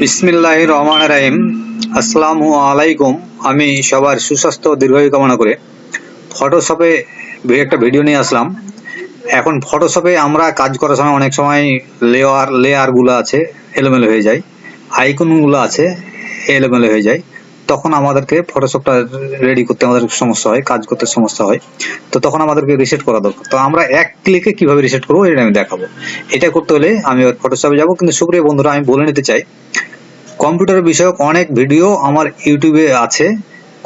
বিসমিল্লাহ রহমান রাহিম। আসসালামু আলাইকুম। আমি সবার সুস্বাস্থ্য দীর্ঘায়ু কামনা করে ফটোশপে একটা ভিডিও নিয়ে আসলাম। এখন ফটোশপে আমরা কাজ করার সময় অনেক সময় লেয়ার লেয়ারগুলো আছে, এলোমেলো হয়ে যায়। আইকনগুলো আছে, এলোমেলো হয়ে যায়। তখন আমাদেরকে ফটোশপটা রেডি করতে আমাদের সমস্যা হয়, কাজ করতে সমস্যা হয়। তো তখন আমাদেরকে রিসেট করা দরকার। তো আমরা এক ক্লিকে কীভাবে রিসেট করব এটা আমি দেখাবো। এটা করতে হলে আমি ফটোশপে যাব। কিন্তু সুপ্রিয় বন্ধুরা, আমি বলে নিতে চাই কম্পিউটার বিষয়ক অনেক ভিডিও আমার ইউটিউবে আছে।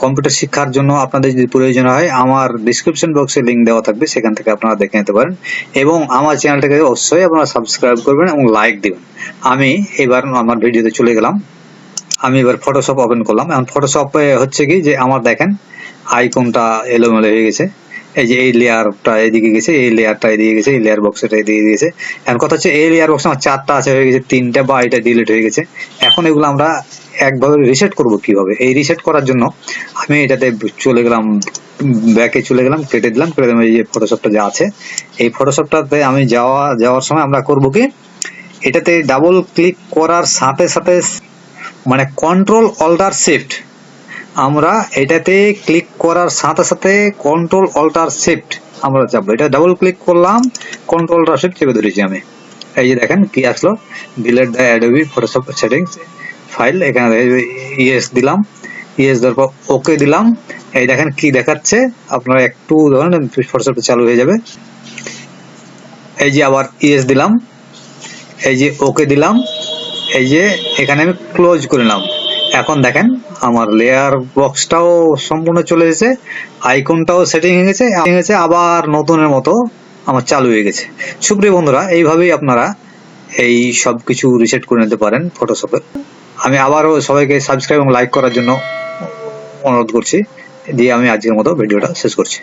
কম্পিউটার শিক্ষার জন্য আপনাদের যদি প্রয়োজন হয়, আমার ডিসক্রিপশন বক্সে লিংক দেওয়া থাকবে। সেখান থেকে আপনারা দেখে নিতে পারেন। এবং আমার চ্যানেলটাকে অবশ্যই আপনারা সাবস্ক্রাইব করবেন এবং লাইক দিবেন। আমি এবার আমার ভিডিওতে চলে গেলাম। আমি এবার ফটোশপ ওপেন করলাম। এখন ফটোশপে হচ্ছে কি যে আমার দেখেন আইকনটা এলোমেলো হয়ে গেছে। এই যে এই লেয়ারটা এদিকে গেছে, এই লেয়ারটা এদিকে গেছে, এই লেয়ার বক্সটা এদিকে গেছে। এখন কথা হচ্ছে এই লেয়ার বক্স আমার চারটা আছে হয়ে গেছে, তিনটা বা এটা ডিলিট হয়ে গেছে। এখন এগুলো আমরা একভাবে রিসেট করব কীভাবে? এই রিসেট করার জন্য আমি এটাতে চলে গেলাম ব্যাকে চলে গেলাম, কেটে দিলাম কেটে দিলাম, এই যে ফটোশপটা যা আছে। এই ফটোশপটাতে আমি যাওয়া, যাওয়ার সময় আমরা করব কি, এটাতে ডাবল ক্লিক করার সাথে সাথে মানে কন্ট্রোল অল্টার শিফট আমরা এটাতে ক্লিক করার সাথে সাথে কন্ট্রোল অল্টার শিফট আমরা চাপবো। এটা ডাবল ক্লিক করলাম কন্ট্রোল অল্টার শিফট চেপে ধরেছি আমি। এই যে দেখেন কি আসলো? Delete the Adobe Photoshop settings file এখানে ইয়েস দিলাম। ইয়েস দেওয়ার পর ওকে দিলাম। এই দেখেন কি দেখাচ্ছে? আপনারা একটু ধরেন ফটোশপটা চালু হয়ে যাবে। এই যে আবার ইয়েস দিলাম। এই যে ওকে দিলাম। এই যে এখানে আমি ক্লোজ করে নিলাম। এখন দেখেন আমার লেয়ার বক্সটাও সম্পূর্ণ চলে এসেছে আইকনটাও সেটিং হয়ে গেছে হয়ে গেছে, আবার নতুনের মতো আমার চালু হয়ে গেছে। সুপ্রিয় বন্ধুরা, এইভাবেই আপনারা এই সব কিছু রিসেট করে নিতে পারেন ফটোশপে আমি আবারও সবাইকে সাবস্ক্রাইব এবং লাইক করার জন্য অনুরোধ করছি, দিয়ে আমি আজকের মতো ভিডিওটা শেষ করছি।